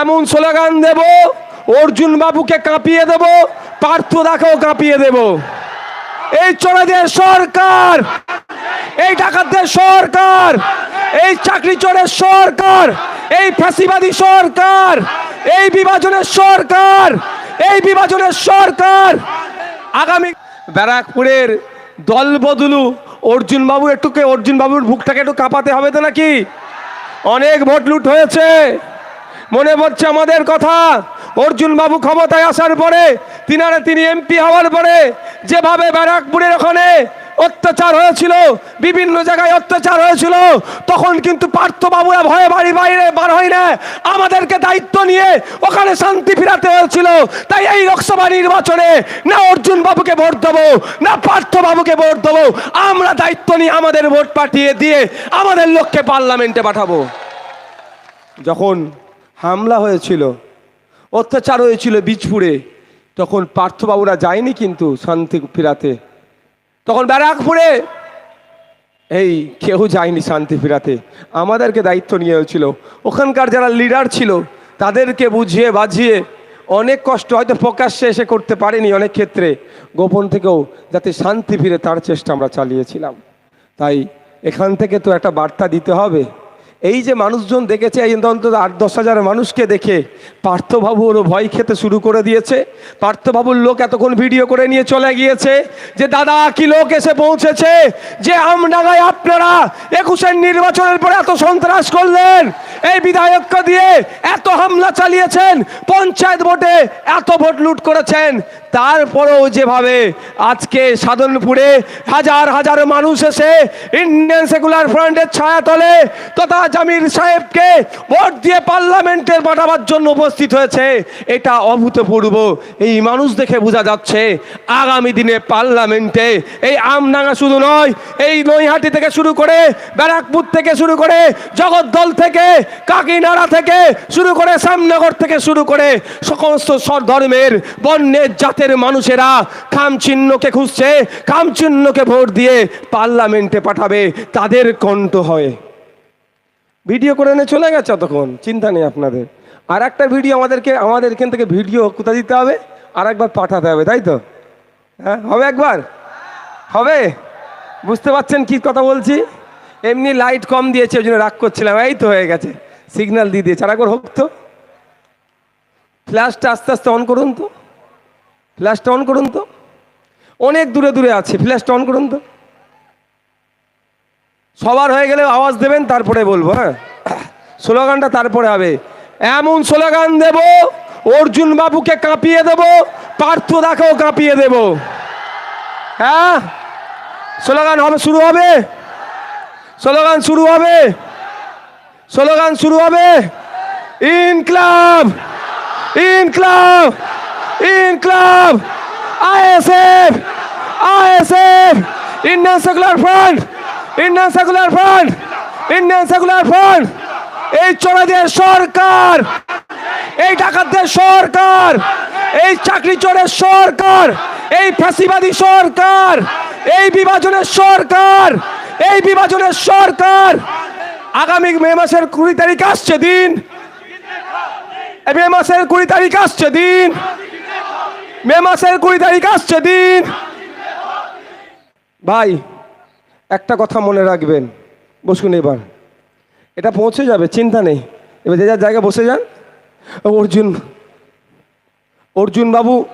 এমন স্লোগান দেব, অর্জুন বাবুকে কাঁপিয়ে দেব পার্থ দাকেও কাঁপিয়ে দেব। এই চোরেদের সরকার, এই ডাকাতদের সরকার, এই চাকরি চোরের সরকার, এই ফ্যাসিবাদী সরকার, এই বিভাজনের সরকার, এই বিভাজনের সরকার। আগামী ব্যারাকপুরের দল বদলু, অর্জুন বাবু একটুকে, অর্জুন বাবুর বুকটাকে একটু কাঁপাতে হবে তো নাকি? অনেক ভোট লুট হয়েছে। মনে পড়ছে আমাদের কথা। অর্জুন বাবু ক্ষমতায় আসার পরে, তিনারে তিনি এমপি হওয়ার পরে, যেভাবে ব্যারাকপুরের ওখানে অত্যাচার হয়েছিল, বিভিন্ন জায়গায় অত্যাচার হয়েছিল, তখন কিন্তু পার্থবাবুরা ভয়ে বাড়ি বাইরে বার হয় না। আমাদেরকে দায়িত্ব নিয়ে ওখানে শান্তি ফিরাতে হয়েছিল। তাই এই লোকসভা নির্বাচনে না অর্জুন বাবুকে ভোট দেবো, না পার্থ বাবুকে ভোট দেবো, আমরা দায়িত্ব নিয়ে আমাদের ভোট পাঠিয়ে দিয়ে আমাদের লোককে পার্লামেন্টে পাঠাবো। যখন হামলা হয়েছিল, অত্যাচার হয়েছিল বীজপুরে। তখন পার্থবাবুরা যায়নি কিন্তু শান্তি ফিরাতে। তখন ব্যারাকপুরে, এই কেউ যায়নি শান্তি ফিরাতে। আমাদেরকে দায়িত্ব নিয়ে হয়েছিল। ওখানকার যারা লিডার ছিল, তাদেরকে বুঝিয়ে বাঝিয়ে অনেক কষ্ট হয়তো প্রকাশ্যে এসে করতে পারেনি অনেক ক্ষেত্রে। গোপন থেকেও যাতে শান্তি ফিরে তার চেষ্টা আমরা চালিয়েছিলাম। তাই এখান থেকে তো একটা বার্তা দিতে হবে। এই যে মানুষজন দেখেছে, এই অন্তত আট দশ হাজার মানুষকে দেখে পার্থবাবু ওরও ভয় খেতে শুরু করে দিয়েছে। পার্থবাবুর লোক এতক্ষণ ভিডিও করে নিয়ে চলে গিয়েছে যে, দাদা, কি লোক এসে পৌঁছেছে? যে আমডাঙ্গায় আপনারা একুশের নির্বাচনের পরে এত সন্ত্রাস করলেন, এই বিধায়ককে দিয়ে এত হামলা চালিয়েছেন, পঞ্চায়েত ভোটে এত ভোট লুট করেছেন তারপরেও যেভাবে আজকে সাধনপুরে হাজার হাজার মানুষ এসে ইন্ডিয়ান সেকুলার ফ্রন্টের ছায়াতলে তথা জামির সাহেবকে ভোট দিয়ে পার্লামেন্টের পাঠাবার জন্য উপস্থিত হয়েছে, এটা অভূতপূর্ব। এই মানুষ দেখে বোঝা যাচ্ছে আগামী দিনে পার্লামেন্টে এই আমডাঙ্গা শুধু নয়, এই নৈহাটি থেকে শুরু করে ব্যারাকপুর থেকে শুরু করে জগদ্দল থেকে, কাকিনাড়া থেকে শুরু করে শ্যামনগর থেকে শুরু করে সমস্ত ধর্মের বর্ণের জাতের মানুষেরা খাম চিহ্নকে খুঁজছে, খাম চিহ্নকে ভোট দিয়ে পার্লামেন্টে পাঠাবে, তাদের কণ্ঠ হয়। ভিডিও করে এনে চলে গেছে তখন চিন্তা নেই আপনাদের। আর একটা ভিডিও আমাদেরকে, আমাদের এখান থেকে ভিডিও কোথায় দিতে হবে? আর একবার পাঠাতে হবে, তাই তো? হ্যাঁ হবে একবার? হবে? বুঝতে পারছেন কি কথা বলছি? এমনি লাইট কম দিয়েছে, ওই জন্য রাগ করছিলাম, এই তো হয়ে গেছে। সিগন্যাল দিয়ে দিয়েছে, আর একবার হোক তো। ফ্ল্যাশটা আস্তে আস্তে অন করুন তো। ফ্ল্যাশটা অন করুন তো। অনেক দূরে দূরে আছে ফ্ল্যাশটা অন করুন তো। সবার হয়ে গেলে আওয়াজ দেবেন, তারপরে বলব হ্যাঁ? স্লোগানটা তারপরে হবে। এমন স্লোগান দেব, অর্জুন বাবুকে কাঁপিয়ে দেব, পার্থ দাকেও কাঁপিয়ে দেব। হ্যাঁ? স্লোগান হবে, শুরু হবে? স্লোগান শুরু হবে? স্লোগান শুরু হবে? ইনক্লাব! ইনক্লাব! ইনক্লাব, ISF ISF, Indian secular front, Indian secular front, Indian secular front, এই চোরেদের সরকার, এই ডাকাতদের সরকার, এই চাকরি চোরের সরকার, এই ফ্যাসিবাদী সরকার, এই বিভাজনের সরকার, এই বিভাজনের সরকার। আগামী মে মাসের কুড়ি তারিখ আসছে দিন। মে মাসের কুড়ি তারিখ আসছে দিন। মে মাসের কুড়ি তারিখ আসছে দিন। ভাই, একটা কথা মনে রাখবেন, বসুন এবার। এটা পৌঁছে যাবে, চিন্তা নেই। এবার যে যার জায়গায় বসে যান। অর্জুন অর্জুন বাবু।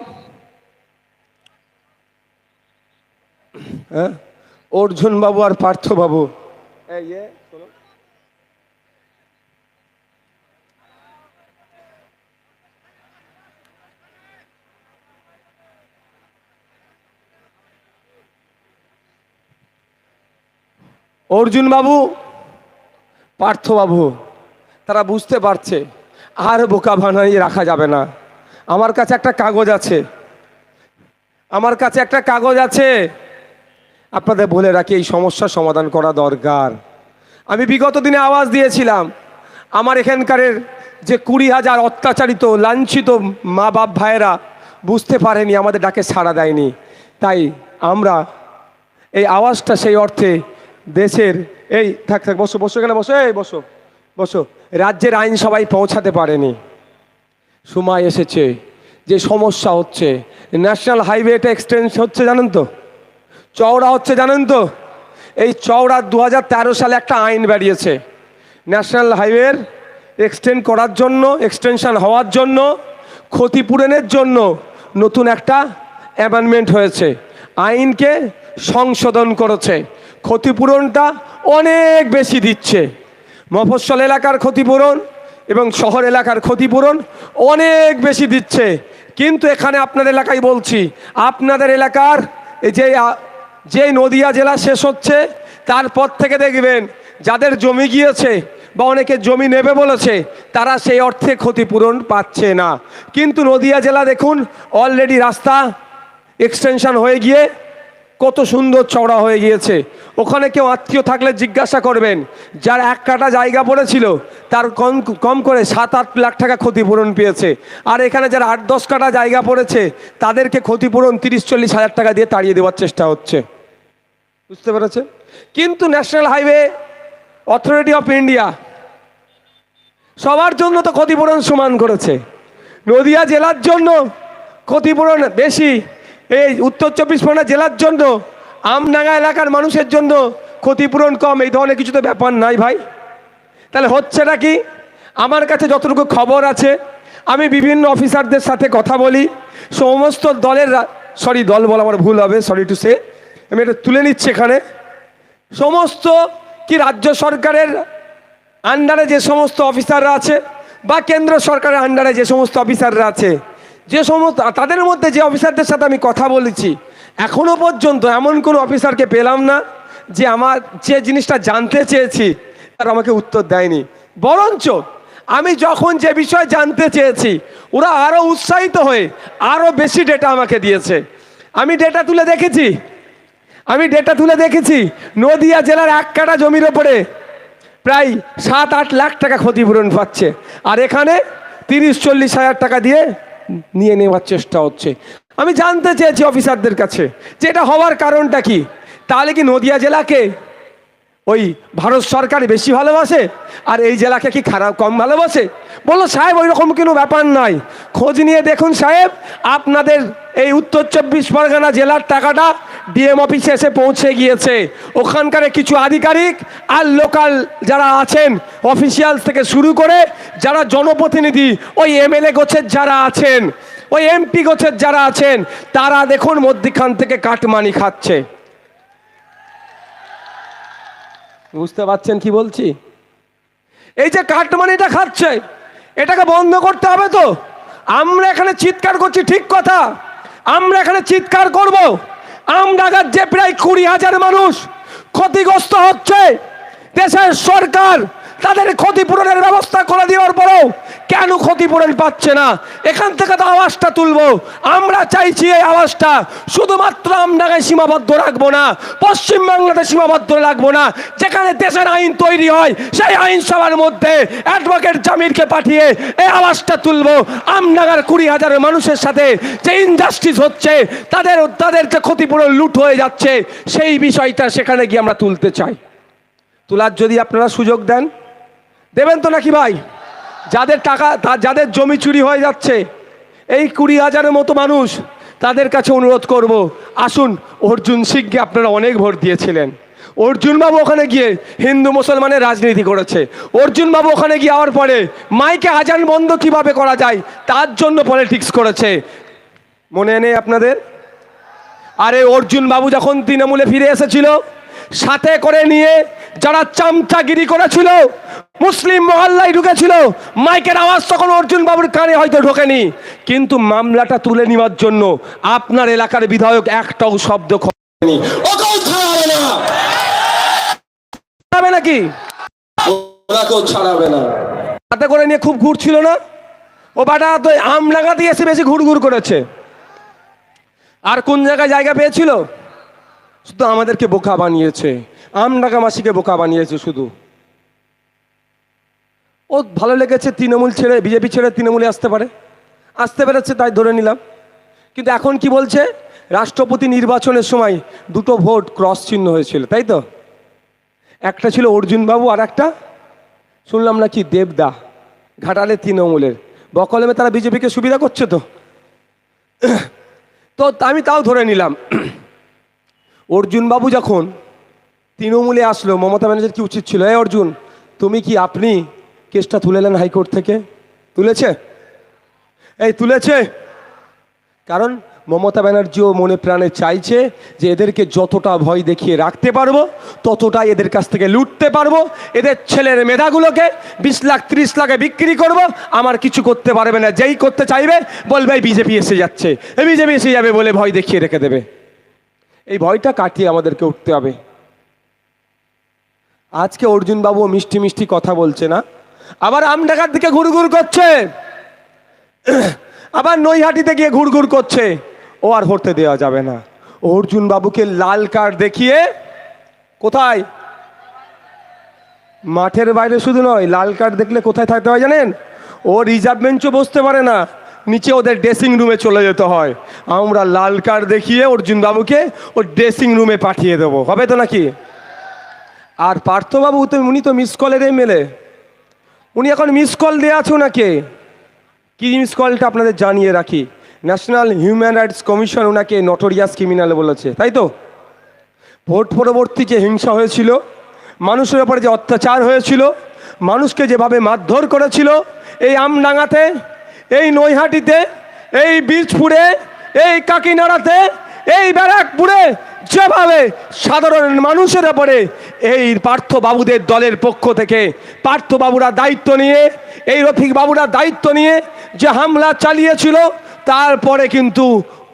হ্যাঁ? অর্জুন বাবু আর পার্থ বাবু। এই যে, শোনো। অর্জুন বাবু পার্থবাবু তারা বুঝতে পারছে আর বোকা বানিয়ে রাখা যাবে না। আমার কাছে একটা কাগজ আছে। আমার কাছে একটা কাগজ আছে। আপনাদের বলে রাখি এই সমস্যার সমাধান করা দরকার। আমি বিগত দিনে আওয়াজ দিয়েছিলাম আমার এখানকারের যে কুড়ি হাজার অত্যাচারিত লাঞ্ছিত মা বাপ ভাইয়েরা বুঝতে পারেনি আমাদের ডাকে সাড়া দেয়নি। তাই আমরা এই আওয়াজটা সেই অর্থে দেশের, এই, থাক থাক, বসো বসো এখানে, বসো, এই, বসো বসো। রাজ্যের আইন সবাই পৌঁছাতে পারেনি। সময় এসেছে, যে সমস্যা হচ্ছে, ন্যাশনাল হাইওয়েটা এক্সটেন্স হচ্ছে, জানেন তো? চওড়া হচ্ছে, জানেন তো? এই চওড়া দু হাজার তেরো সালে একটা আইন বেরিয়েছে, ন্যাশনাল হাইওয়ের এক্সটেন্ড করার জন্য, এক্সটেনশন হওয়ার জন্য, ক্ষতিপূরণের জন্য নতুন একটা অ্যামেন্ডমেন্ট হয়েছে। আইনকে সংশোধন করেছে। ক্ষতিপূরণটা অনেক বেশি দিচ্ছে। মফস্বল এলাকার ক্ষতিপূরণ এবং শহর এলাকার ক্ষতিপূরণ অনেক বেশি দিচ্ছে। কিন্তু এখানে আপনাদের এলাকায় বলছি, আপনাদের এলাকার যে যে নদিয়া জেলা শেষ হচ্ছে, তারপর থেকে দেখবেন যাদের জমি গিয়েছে বা অনেকে জমি নেবে বলেছে, তারা সেই অর্থে ক্ষতিপূরণ পাচ্ছে না। কিন্তু নদিয়া জেলা দেখুন অলরেডি রাস্তা এক্সটেনশন হয়ে গিয়ে কত সুন্দর চওড়া হয়ে গিয়েছে। ওখানে কেউ আত্মীয় থাকলে জিজ্ঞাসা করবেন, যার এক কাটা জায়গা পড়েছিল, তার কম কম করে সাত, আট লাখ টাকা ক্ষতিপূরণ পেয়েছে। আর এখানে যারা আট, দশ কাটা জায়গা পড়েছে, তাদেরকে ক্ষতিপূরণ তিরিশ, চল্লিশ হাজার টাকা দিয়ে তাড়িয়ে দেওয়ার চেষ্টা হচ্ছে। বুঝতে পেরেছেন? কিন্তু national highway, authority of India, সবার জন্য তো ক্ষতিপূরণ সমান করেছে। নদিয়া জেলার জন্য ক্ষতিপূরণ বেশি। এই উত্তর চব্বিশ পরগনা জেলার জন্য, আমডাঙ্গা এলাকার মানুষের জন্য ক্ষতিপূরণ কম, এই ধরনের কিছু তো ব্যাপার নাই ভাই। তাহলে হচ্ছেটা কি? আমার কাছে যতটুকু খবর আছে, আমি বিভিন্ন অফিসারদের সাথে কথা বলি, সমস্ত দলের সরি, দল বলা আমার ভুল হবে, সরি টু সে আমি এটা তুলে নিচ্ছি এখানে। সমস্ত কি রাজ্য সরকারের আন্ডারে যে সমস্ত অফিসাররা আছে, বা কেন্দ্র সরকারের আন্ডারে যে সমস্ত অফিসাররা আছে যে সমস্ত, তাদের মধ্যে যে অফিসারদের সাথে আমি কথা বলেছি এখনও পর্যন্ত এমন কোনো অফিসারকে পেলাম না যে আমার, যে জিনিসটা জানতে চেয়েছি, তার আমাকে উত্তর দেয়নি। বরঞ্চ আমি যখন যে বিষয় জানতে চেয়েছি, ওরা আরও উৎসাহিত হয়ে আরও বেশি ডেটা আমাকে দিয়েছে। আমি ডেটা তুলে দেখেছি। আমি ডেটা তুলে দেখেছি, নদিয়া জেলার এক কাটা জমির ওপরে প্রায় সাত আট লাখ টাকা ক্ষতিপূরণ পাচ্ছে। আর এখানে তিরিশ, চল্লিশ হাজার টাকা দিয়ে নিয়ে নেওয়ার চেষ্টা হচ্ছে। আমি জানতে চেয়েছি অফিসারদের কাছে যে এটা হওয়ার কারণটা কি? তাহলে কি নদিয়া জেলাকে ওই ভারত সরকার বেশি ভালোবাসে, আর এই জেলাকে কি খারাপ, কম ভালোবাসে? বলল, সাহেব ওই রকম কোনো ব্যাপার নয়। খোঁজ নিয়ে দেখুন সাহেব, আপনাদের এই উত্তর চব্বিশ পরগনা জেলার টাকাটা ডিএম অফিসে এসে পৌঁছে গিয়েছে। ওখানকার কিছু আধিকারিক আর লোকাল যারা আছেন অফিসিয়ালস থেকে শুরু করে যারা জনপ্রতিনিধি, ওই এমএলএ গোছের যারা আছেন, ওই এমপি গোছের যারা আছেন, তারা দেখুন মধ্যিখান থেকে কাটমানি খাচ্ছে। বুঝতে পারছেন কি বলছি? এই যে কাটমানিটা খাচ্ছে, এটাকে বন্ধ করতে হবে তো। আমরা এখানে চিৎকার করছি, ঠিক কথা। আমরা এখানে চিৎকার করব। আমডাঙ্গার যে প্রায় কুড়ি হাজার মানুষ ক্ষতিগ্রস্ত হচ্ছে, দেশের সরকার তাদের ক্ষতিপূরণের ব্যবস্থা করে দেওয়ার পরেও কেন ক্ষতিপূরণ পাচ্ছে না? এখান থেকে তো আওয়াজটা তুলবো। আমরা চাইছি এই আওয়াজটা। শুধুমাত্র আমডাঙ্গায় সীমাবদ্ধ রাখব না, পশ্চিম বাংলাতে সীমাবদ্ধ রাখব না, যেখানে দেশের আইন তৈরি হয়, সেই আইনসভার মধ্যে অ্যাডভোকেট জামিরকে পাঠিয়ে এই আওয়াজটা তুলবো। আমডাঙ্গার কুড়ি হাজার মানুষের সাথে যে ইনজাস্টিস হচ্ছে, তাদের তাদের যে ক্ষতিপূরণ লুট হয়ে যাচ্ছে, সেই বিষয়টা সেখানে গিয়ে আমরা তুলতে চাই। তোলার যদি আপনারা সুযোগ দেন দেবেন তো নাকি ভাই? যাদের টাকা যাদের জমি চুরি হয়ে যাচ্ছে, এই কুড়ি হাজারের মতো মানুষ, তাদের কাছে অনুরোধ করব, আসুন, অর্জুন সিংকে আপনারা অনেক ভোট দিয়েছিলেন। অর্জুন বাবু ওখানে গিয়ে হিন্দু মুসলমানের রাজনীতি করেছে। অর্জুন বাবু ওখানে গিয়ে যাওয়ার পরে মাইকে আজান বন্ধ কীভাবে করা যায়, তার জন্য পলিটিক্স করেছে। মনে নেই আপনাদের? আরে অর্জুন বাবু যখন তৃণমূলে ফিরে এসেছিল সাথে করে নিয়ে যারা চামচাগিরি করেছিল মুসলিম মহল্লায় ঢুকেছিল মাইকের আওয়াজ তখন অর্জুন বাবুর কানে হয়তো ঢোকেনি। কিন্তু মামলাটা তুলে নেওয়ার জন্য আপনার এলাকার বিধায়ক একটাও শব্দ করেনি। ওকেও ছাড়াবে নাকি? ছাড়াবে না। সাথে করে নিয়ে খুব ঘুরছিল না? ও বাটা তো আম লাগাতে এসে বেশি ঘুর ঘুর করেছে। আর কোন জায়গায় জায়গা পেয়েছিল? শুধু আমাদেরকে বোকা বানিয়েছে। আমডাঙ্গা মাসিকে বোকা বানিয়েছে শুধু। ও ভালো লেগেছে তৃণমূল ছেড়ে, বিজেপি ছেড়ে তৃণমূলে আসতে পারে। আসতে পেরেছে, তাই ধরে নিলাম। কিন্তু এখন কি বলছে? রাষ্ট্রপতি নির্বাচনের সময় দুটো ভোট ক্রস চিহ্ন হয়েছিল, তাই তো? একটা ছিল অর্জুন বাবু আর একটা, শুনলাম নাকি দেবদা, ঘাটালে তৃণমূলের। বকলমে তারা বিজেপিকে সুবিধা করছে তো। তো আমি তাও ধরে নিলাম। অর্জুন বাবু যখন তৃণমূলে আসলো, মমতা ব্যানার্জির কি উচিত ছিল? এই অর্জুন, তুমি কি আপনি কেসটা তুলেলেন হাইকোর্ট থেকে? তুলেছে? এই তুলেছে। কারণ মমতা ব্যানার্জিও মনে প্রাণে চাইছে যে এদেরকে যতটা ভয় দেখিয়ে রাখতে পারব, ততটাই এদের কাছ থেকে লুটতে পারব। এদের ছেলের মেধাগুলোকে বিশ লাখ, ত্রিশ লাখে বিক্রি করব। আমার কিছু করতে পারবে না, যেই করতে চাইবে, বলবে বিজেপি এসে যাচ্ছে। বিজেপি এসে যাবে বলে ভয় দেখিয়ে রেখে দেবে। এই ভয়টা কাটিয়ে আমাদেরকে উঠতে হবে। আজকে অর্জুন বাবু মিষ্টি মিষ্টি কথা বলছে না? আবার আমডাকার দিকে ঘুরঘুর করছে। আবার নৈহাটিতে গিয়ে ঘুরঘুর করছে। ও আর হতে দেওয়া যাবে না। অর্জুন বাবুকে লাল কার্ড দেখিয়ে কোথায়? মাঠের বাইরে শুধু নয়, লাল কার্ড দেখলে কোথায় থাকতে হয় জানেন? ও রিজার্ভ বেঞ্চও বসতে পারে না। নিচে ওদের ড্রেসিং রুমে চলে যেতে হয়। আমরা লাল কার্ড দেখিয়ে অর্জুন বাবুকে ও ড্রেসিং রুমে পাঠিয়ে দেবো। হবে তো নাকি? আর পার্থবাবু তো, উনি তো মিস কলের এমএলএ উনি এখন মিস কল দেওয়া আছে ওনাকে। কি মিস কলটা আপনাদের জানিয়ে রাখি? ন্যাশনাল হিউম্যান রাইটস কমিশন ওনাকে নটোরিয়াস ক্রিমিনাল বলেছে, তাই তো? ভোট পরবর্তী যে হিংসা হয়েছিল, মানুষের ওপরে যে অত্যাচার হয়েছিল, মানুষকে যেভাবে মারধর করেছিল, এই আমডাঙ্গাতে এই নৈহাটিতে, এই বীজপুরে এই কাকিনাড়াতে, এই ব্যারাকপুরে যেভাবে সাধারণ মানুষের ওপরে এই পার্থবাবুদের দলের পক্ষ থেকে পার্থবাবুরা দায়িত্ব নিয়ে, এই রফিক বাবুরা দায়িত্ব নিয়ে যে হামলা চালিয়েছিল, তারপরে কিন্তু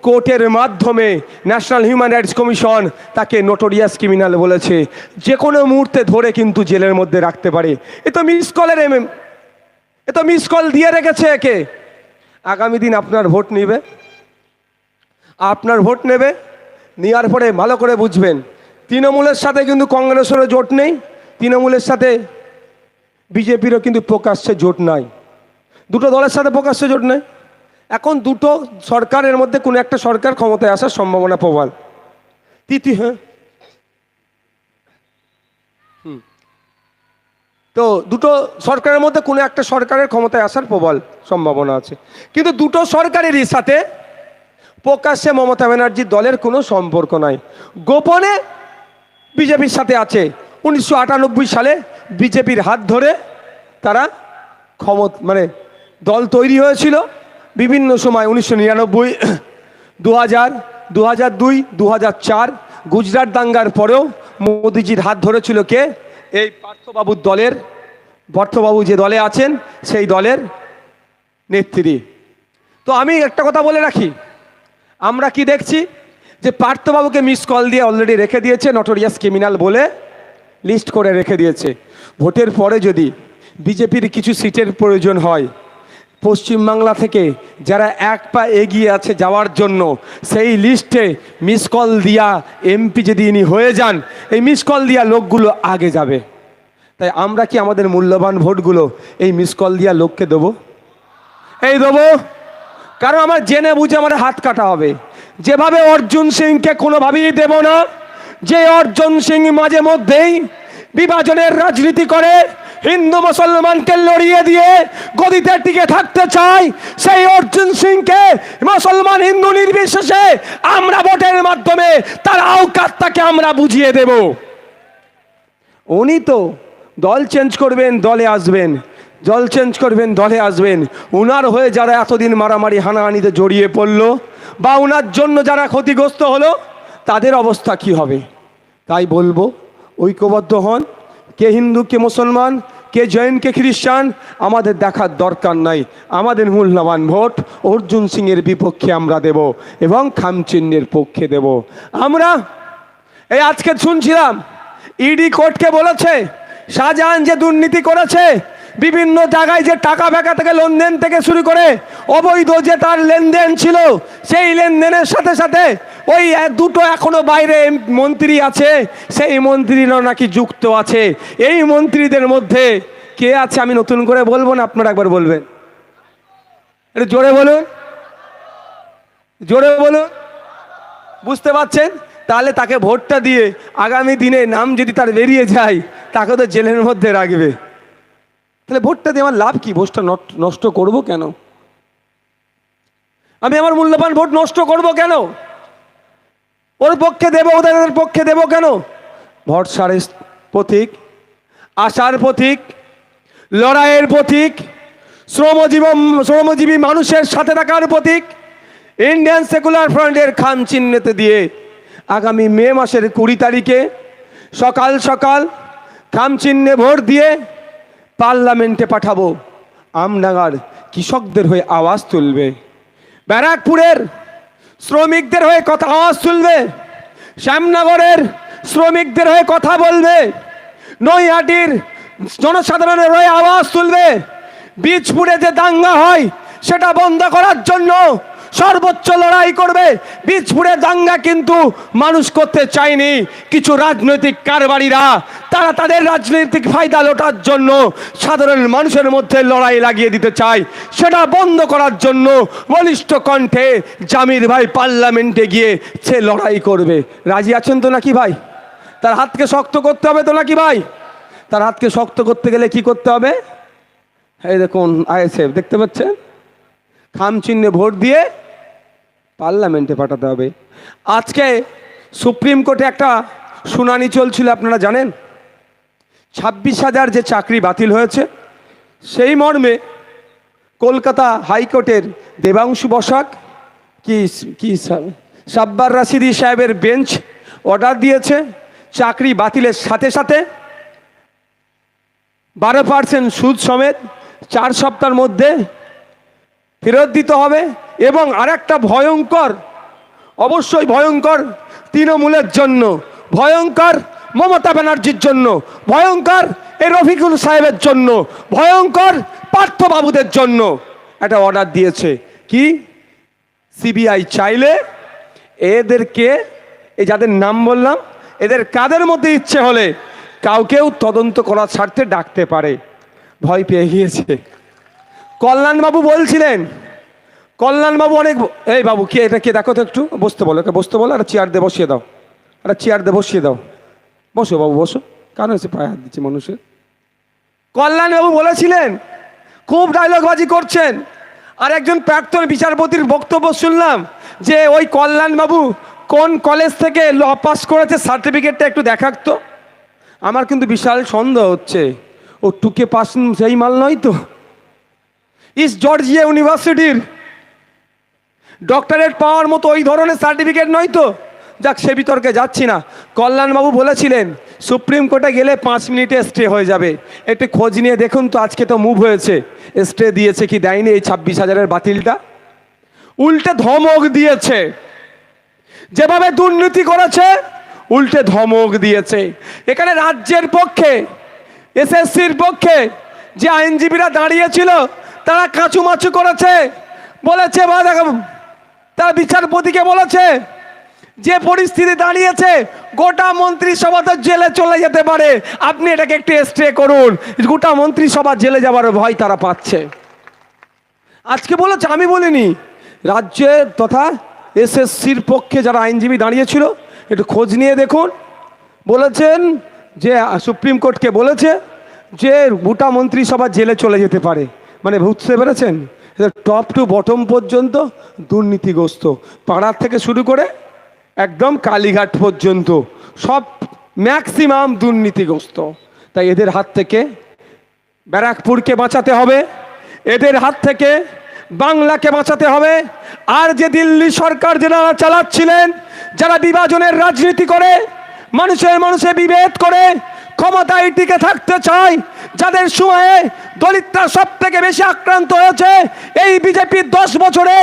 কোর্টের মাধ্যমে ন্যাশনাল হিউম্যান রাইটস কমিশন তাকে নোটোরিয়াস ক্রিমিনাল বলেছে। যে কোনো মুহূর্তে ধরে কিন্তু জেলের মধ্যে রাখতে পারে। এ তো মিস কলের এম, এ তো মিস কল দিয়ে রেখেছে একে। আগামী দিন আপনার ভোট নিবে। আপনার ভোট নেবে, নেওয়ার পরে ভালো করে বুঝবেন। তৃণমূলের সাথে কিন্তু কংগ্রেসেরও জোট নেই, তৃণমূলের সাথে বিজেপিরও কিন্তু প্রকাশ্যে জোট নাই। দুটো দলের সাথে প্রকাশ্যে জোট নেই। এখন দুটো সরকারের মধ্যে কোনো একটা সরকার ক্ষমতায় আসার সম্ভাবনা প্রবল। তৃতীয় হ্যাঁ হুম। তো দুটো সরকারের মধ্যে কোনো একটা সরকারের ক্ষমতায় আসার প্রবল সম্ভাবনা আছে। কিন্তু দুটো সরকারেরই সাথে প্রকাশ্যে মমতা ব্যানার্জির দলের কোনো সম্পর্ক নাই। গোপনে বিজেপির সাথে আছে। উনিশশো আটানব্বই সালে বিজেপির হাত ধরে তারা ক্ষমত মানে দল তৈরি হয়েছিল। বিভিন্ন সময় উনিশশো নিরানব্বই দু হাজার দু হাজার দুই দু হাজার চার, গুজরাট দাঙ্গার পরেও মোদিজির হাত ধরেছিল কে? এই পার্থবাবুর দলের, পার্থবাবু যে দলে আছেন, সেই দলের নেত্রী। তো আমি একটা কথা বলে রাখি, আমরা কি দেখছি যে পার্থবাবুকে মিস কল দিয়ে অলরেডি রেখে দিয়েছে নটোরিয়াস ক্রিমিনাল বলে লিস্ট করে রেখে দিয়েছে। ভোটের পরে যদি বিজেপির কিছু সিটের প্রয়োজন হয় পশ্চিমবাংলা থেকে যারা এক পা এগিয়ে আছে যাওয়ার জন্য, সেই লিস্টে মিস কল দিয়া এমপি যদি ইনি হয়ে যান, এই মিস কল দিয়া লোকগুলো আগে যাবে। তাই আমরা কি আমাদের মূল্যবান ভোটগুলো এই মিস কল দিয়া লোককে দেবো? এই দেবো। কারণ আমার জেনে বুঝে আমার হাত কাটা হবে। যেভাবে অর্জুন সিংকে কোনোভাবেই দেব না, যে অর্জুন সিং মাঝে মধ্যেই বিভাজনের রাজনীতি করে হিন্দু মুসলমানকে লড়িয়ে দিয়ে গদিতে টিকে থাকতে চাই, সেই অর্জুন সিংকে মুসলমান হিন্দু নির্বিশেষে আমরা ভোটের মাধ্যমে তার আওকাতটাকে আমরা বুঝিয়ে দেব। উনি তো দল চেঞ্জ করবেন, দলে আসবেন, দল চেঞ্জ করবেন, দলে আসবেন। উনার হয়ে যারা এতদিন মারামারি, হানাহানিতে জড়িয়ে পড়ল বা উনার জন্য যারা ক্ষতিগ্রস্ত হলো, তাদের অবস্থা কি হবে? তাই বলব, ঐক্যবদ্ধ হন। কে হিন্দু, কে মুসলমান, কে জৈন, কে খ্রিস্টান, আমাদের দেখার দরকার নাই। আমাদের মূল্যবান ভোট অর্জুন সিংয়ের বিপক্ষে আমরা দেব এবং খামচিহ্নের পক্ষে দেব। আমরা এই আজকে শুনছিলাম, ইডি কোর্টকে বলেছে, শাহজাহান যে দুর্নীতি করেছে, বিভিন্ন জায়গায় যে টাকা ফেকা থেকে লেনদেন থেকে শুরু করে অবৈধ যে তার লেনদেন ছিল, সেই লেনদেনের সাথে সাথে ওই দুটো এখনও বাইরে মন্ত্রী আছে, সেই মন্ত্রীরাও নাকি যুক্ত আছে। এই মন্ত্রীদের মধ্যে কে আছে আমি নতুন করে বলব না, আপনারা একবার বলবেন। জোরে বলুন। জোরে বলুন। বুঝতে পারছেন? তাহলে তাকে ভোটটা দিয়ে আগামী দিনে নাম যদি তার বেরিয়ে যায়, তাকে তো জেলের মধ্যে রাখবে। তাহলে ভোটটা দিয়ে আমার লাভ কি? ভোটটা নষ্ট করব কেন? আমি আমার মূল্যবান ভোট নষ্ট করব কেন? ওর পক্ষে দেব, ওদের পক্ষে দেব কেন? ভরসার প্রতীক, আশার প্রতীক, লড়াইয়ের প্রতীক শ্রমজীব শ্রমজীবী মানুষের সাথে থাকার প্রতীক ইন্ডিয়ান সেকুলার ফ্রন্টের খাম চিহ্নেতে দিয়ে আগামী মে মাসের কুড়ি তারিখে সকাল সকাল খাম চিহ্নে ভোট দিয়ে পার্লামেন্টে পাঠাবো। আমডাঙ্গার কৃষকদের হয়ে আওয়াজ তুলবে। ব্যারাকপুরের শ্রমিকদের হয়ে কথা আওয়াজ তুলবে। শ্যামনগরের শ্রমিকদের হয়ে কথা বলবে। নৈহাটির জনসাধারণের হয়ে আওয়াজ তুলবে। বীজপুরে যে দাঙ্গা হয়, সেটা বন্ধ করার জন্য সর্বোচ্চ লড়াই করবে। বীজপুরে দাঙ্গা কিন্তু মানুষ করতে চায়নি। কিছু রাজনৈতিক কারবারিরা, তারা তাদের রাজনৈতিক ফায়দা লোটার জন্য সাধারণ মানুষের মধ্যে লড়াই লাগিয়ে দিতে চায়। সেটা বন্ধ করার জন্য বলিষ্ঠ কণ্ঠে জামির ভাই পার্লামেন্টে গিয়ে সে লড়াই করবে। রাজি আছেন তো নাকি ভাই? তার হাতকে শক্ত করতে হবে তো নাকি ভাই? তার হাতকে শক্ত করতে গেলে কি করতে হবে? এই দেখুন, আইএসএফ, দেখতে পাচ্ছেন? খাম চিহ্নে ভোট দিয়ে পার্লামেন্টে পাঠাতে হবে। আজকে সুপ্রিম কোর্টে একটা শুনানি চলছিল, আপনারা জানেন? ছাব্বিশ হাজার যে চাকরি বাতিল হয়েছে, সেই মর্মে কলকাতা হাইকোর্টের দেবাংশু বসাক কি কি সাব্বার রাশিদি সাহেবের বেঞ্চ অর্ডার দিয়েছে, চাকরি বাতিলের সাথে সাথে বারো পার্সেন্ট সুদ সমেত চার সপ্তাহের মধ্যে ফেরত দিতে হবে এবং আরেকটা ভয়ঙ্কর, অবশ্যই ভয়ঙ্কর তৃণমূলের জন্য, ভয়ঙ্কর মমতা ব্যানার্জির জন্য, ভয়ঙ্কর এই রফিকুল সাহেবের জন্য, ভয়ঙ্কর পার্থবাবুদের জন্য। একটা অর্ডার দিয়েছে। কি? সিবিআই চাইলে এদেরকে, এই যাদের নাম বললাম, এদের কাদের মধ্যে ইচ্ছে হলে কাউকেও তদন্ত করার স্বার্থে ডাকতে পারে। ভয় পেয়ে গিয়েছে। কল্যাণবাবু বলছিলেন। কল্যাণবাবু অনেক এই বাবু, কে এটা কে? দেখো তো একটু, বসতে বলো, ওকে বসতে বলো, একটা চেয়ার দিয়ে বসিয়ে দাও। একটা চেয়ার দিয়ে বসিয়ে দাও। বসো বাবু, বসো। কেন এসে পায়ে হাত দিচ্ছে মানুষের? কল্যাণবাবু বলেছিলেন, খুব ডায়লগবাজি করছেন। আর একজন প্রাক্তন বিচারপতির বক্তব্য শুনলাম যে ওই কল্যাণবাবু কোন কলেজ থেকে ল পাস করেছে সার্টিফিকেটটা একটু দেখাতো আমার কিন্তু বিশাল সন্দেহ হচ্ছে। ও টুকে পাস সেই মাল নয় তো। ইস জর্জিয়া ইউনিভার্সিটির ডক্টরেট পাওয়ার মতো ওই ধরনের সার্টিফিকেট নয় তো? যাক, সে বিতর্কে যাচ্ছি না। কল্যাণবাবু বলেছিলেন, সুপ্রিম কোর্টে গেলে পাঁচ মিনিটে স্টে হয়ে যাবে। একটু খোঁজ নিয়ে দেখুন তো, আজকে তো মুভ হয়েছে। স্টে দিয়েছে কি দেয়নি এই ছাব্বিশ হাজারের বাতিলটা? উল্টে ধমক দিয়েছে। যেভাবে দুর্নীতি করেছে, উল্টে ধমক দিয়েছে। এখানে রাজ্যের পক্ষে, এসএসসির পক্ষে যে আইনজীবীরা দাঁড়িয়েছিল তারা কাঁচুমাচু করেছে। বলেছে বা তারা বিচারপতিকে বলেছে, যে পরিস্থিতি দাঁড়িয়েছে, গোটা মন্ত্রিসভা তো জেলে চলে যেতে পারে। আপনি এটাকে একটু স্টে করুন। গোটা মন্ত্রিসভা জেলে যাবার ভয় তারা পাচ্ছে। আজকে বলেছে, আমি বলিনি রাজ্যের তথা এসএসসির পক্ষে যারা আইনজীবী দাঁড়িয়েছিল, একটু খোঁজ নিয়ে দেখুন। বলেছেন যে, সুপ্রিম কোর্টকে বলেছে যে, গোটা মন্ত্রিসভা জেলে চলে যেতে পারে। মানে বুঝতে পেরেছেন? টপ টু বটম পর্যন্ত দুর্নীতিগ্রস্ত। পাড়ার থেকে শুরু করে একদম কালীঘাট পর্যন্ত সব ম্যাক্সিমাম দুর্নীতিগ্রস্ত। তাই এদের হাত থেকে ব্যারাকপুরকে বাঁচাতে হবে, এদের হাত থেকে বাংলাকে বাঁচাতে হবে। আর যে দিল্লি সরকার যারা চালাচ্ছিলেন, যারা বিভাজনের রাজনীতি করে, মানুষের মানুষে বিভেদ করে, ক্ষমতায় টিকে থাকতে চায় যাদের সময়ে দলিতরা সব থেকে বেশি আক্রান্ত হয়েছে, এই বিজেপির দশ বছরে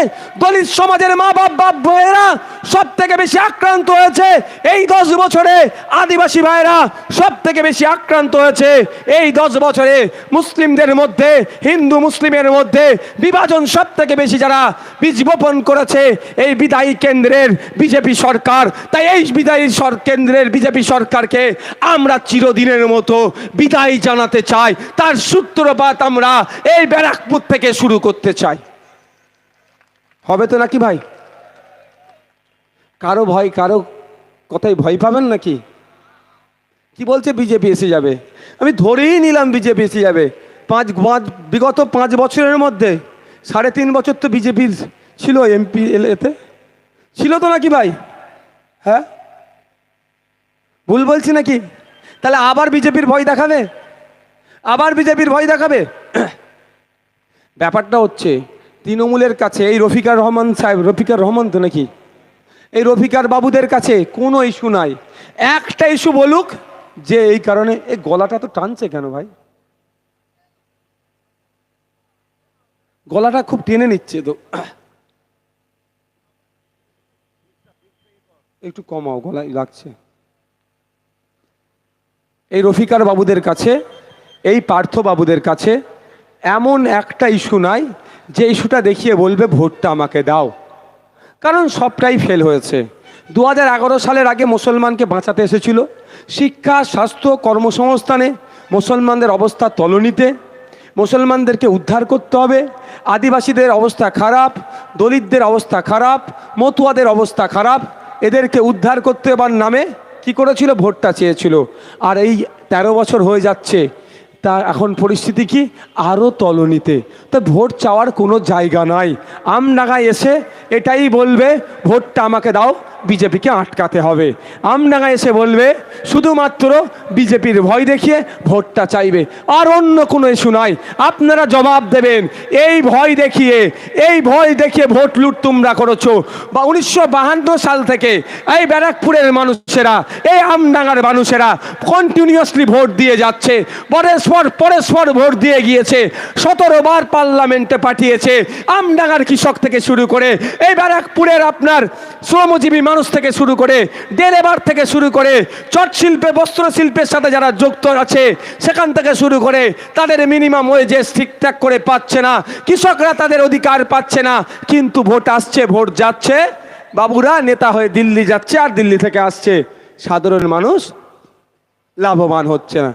দলিত সমাজের মা বাপ বাপ ভাইয়েরা সব থেকে বেশি আক্রান্ত হয়েছে এই দশ বছরে আদিবাসী ভাইয়েরা সব থেকে বেশি আক্রান্ত হয়েছে এই দশ বছরে মুসলিমদের মধ্যে, হিন্দু মুসলিমের মধ্যে বিভাজন সব থেকে বেশি যারা বীজ বপন করেছে এই বিদায়ী কেন্দ্রের বিজেপি সরকার। তাই এই বিদায়ী সর, কেন্দ্রের বিজেপি সরকারকে আমরা চিরদিনের মতো বিদায় জানাতে চাই। তার সূত্রপাত আমরা এই ব্যারাকপুর থেকে শুরু করতে চাই। হবে তো নাকি ভাই? কারও ভয়, কারও কথাই ভয় পাবেন নাকি? কি বলছে, বিজেপি এসে যাবে? আমি ধরেই নিলাম বিজেপি এসে যাবে। পাঁচ পাঁচ, বিগত পাঁচ বছরের মধ্যে, সাড়ে তিন বছর তো বিজেপির ছিল এমপি, এতে? ছিল তো নাকি ভাই? হ্যাঁ? ভুল বলছি নাকি? তাহলে আবার বিজেপির ভয় দেখাবে? আবার বিজেপির ভয় দেখাবে? ব্যাপারটা হচ্ছে, তৃণমূলের কাছে এই রফিকার রহমান সাহেব, রফিকার রহমান তো নাকি? এই রফিকার বাবুদের কাছে কোনো ইস্যু নাই। একটা ইস্যু বলুক, যে এই কারণে এই গলাটা তো টানছে কেন ভাই? গলাটা খুব টেনে নিচ্ছে তো। একটু কমাও, গলায় লাগছে। এই রফিকার বাবুদের কাছে, এই পার্থ বাবুদের কাছে এমন একটা ইস্যু নাই, যে ইস্যুটা দেখিয়ে বলবে, ভোটটা আমাকে দাও। কারণ সবটাই ফেল হয়েছে। দু হাজার এগারো সালের আগে মুসলমানকে বাঁচাতে এসেছিল। শিক্ষা, স্বাস্থ্য, কর্মসংস্থানে মুসলমানদের অবস্থা তলনিতে। মুসলমানদেরকে উদ্ধার করতে হবে। আদিবাসীদের অবস্থা খারাপ, দলিতদের অবস্থা খারাপ, মতুয়াদের অবস্থা খারাপ। এদেরকে উদ্ধার করতে এবার নামে কি করেছিল? ভোটটা চেয়েছিল। আর এই তেরো বছর হয়ে যাচ্ছে। তা এখন পরিস্থিতি কি? আরও তলনিতে। তা ভোট চাওয়ার কোনো জায়গা নাই। আমডাঙ্গায় এসে এটাই বলবে, ভোটটা আমাকে দাও, বিজেপিকে আটকাতে হবে। আমডাঙ্গায় এসে বলবে, শুধুমাত্র বিজেপির ভয় দেখিয়ে ভোটটা চাইবে। আর অন্য কোনো ইস্যু নাই। আপনারা জবাব দেবেন, এই ভয় দেখিয়ে, এই ভয় দেখিয়ে ভোট লুট তোমরা করেছ। বা উনিশশো সাল থেকে এই ব্যারাকপুরের মানুষেরা, এই আমডাঙ্গার মানুষেরা কন্টিনিউয়াসলি ভোট দিয়ে যাচ্ছে। পরস্পর পরস্পর ভোট দিয়ে গিয়েছে, সতেরো বার পার্লামেন্টে পাঠিয়েছে। আমডাঙ্গার কৃষক থেকে শুরু করে এই ব্যারাকপুরের আপনার শ্রমজীবী মানুষ থেকে শুরু করে ডেলেবার থেকে শুরু করে, চট শিল্পে, বস্ত্র শিল্পের সাথে যারা যুক্ত আছে, সেখান থেকে শুরু করে, তাদের মিনিমাম ওয়েজেস ঠিকঠাক করে পাচ্ছে না। কৃষকরা তাদের অধিকার পাচ্ছে না, কিন্তু ভোট আসছে, ভোট যাচ্ছে। বাবুরা, নেতা হয়ে দিল্লি যাচ্ছে, আর দিল্লি থেকে আসছে। সাধারণ মানুষ লাভবান হচ্ছে না।